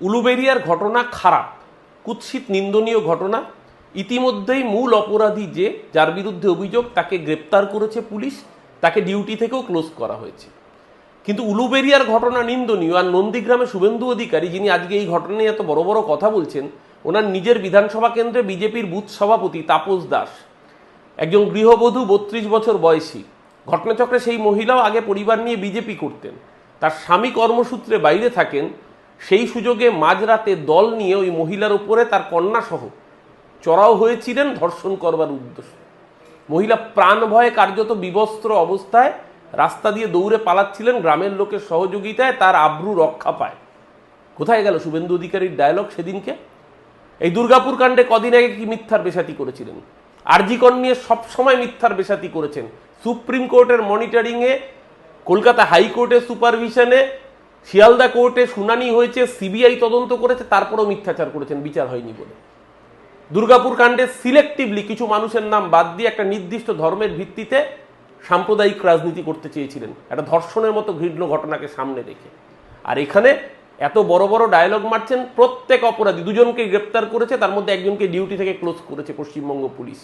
উলুবেরিয়ার ঘটনা খারাপ, কুৎসিত নিন্দনীয় ঘটনা, ইতিমধ্যেই মূল অপরাধী যে, যার বিরুদ্ধে অভিযোগ, তাকে গ্রেপ্তার করেছে পুলিশ, তাকে ডিউটি থেকেও ক্লোজ করা হয়েছে। কিন্তু উলুবেরিয়ার ঘটনা নিন্দনীয়, আর নন্দীগ্রামে শুভেন্দু অধিকারী, যিনি আজকে এই ঘটনা নিয়ে এত বড় বড় কথা বলছেন, ওনার নিজের বিধানসভা কেন্দ্রে বিজেপির বুথ সভাপতি তাপস দাস। একজন গৃহবধূ, বত্রিশ বছর বয়সী। ঘটনাচক্রে সেই মহিলাও আগে পরিবার নিয়ে বিজেপি করতেন। তার স্বামী কর্মসূত্রে বাইরে থাকেন সেই সুযোগে মাঝরাতে দল নিয়ে ওই মহিলার উপরে তার কন্যা সহ চড়াও হয়েছিলেন ধর্ষণ করবার উদ্দেশ্য। মহিলা প্রাণ ভয়ে কার্যত বিবস্ত্র অবস্থায় রাস্তা দিয়ে দৌড়ে পালাচ্ছিলেন, গ্রামের লোকের সহযোগিতায় তার আব্রু রক্ষা পায়। কোথায় গেল শুভেন্দু অধিকারীর ডায়লগ সেদিনকে? এই দুর্গাপুর কাণ্ডে কদিন আগে কি মিথ্যার বেসাতি করেছিলেন? আরজিকর নিয়ে সবসময় মিথ্যার বেসাতি করেছেন। সুপ্রিম কোর্টের মনিটরিংয়ে কলকাতা হাইকোর্টের সুপারভিশনে শিয়ালদা কোর্টে শুনানি হয়েছে, সিবিআই তদন্ত করেছে, তারপরেও মিথ্যাচার করেছেন বিচার হয়নি বলে। দুর্গাপুর কাণ্ডে সিলেক্টিভলি কিছু মানুষের নাম বাদ দিয়ে একটা নির্দিষ্ট ধর্মের ভিত্তিতে সাম্প্রদায়িক রাজনীতি করতে চেয়েছিলেন। একটা ধর্ষণের মতো ঘৃণ্য ঘটনাকে সামনে রেখে। আর এখানে এত বড় বড় ডায়লগ মারছেন, প্রত্যেক অপরাধী, দুজনকে গ্রেপ্তার করেছে, তার মধ্যে একজনকে ডিউটি থেকে ক্লোজ করেছে পশ্চিমবঙ্গ পুলিশ।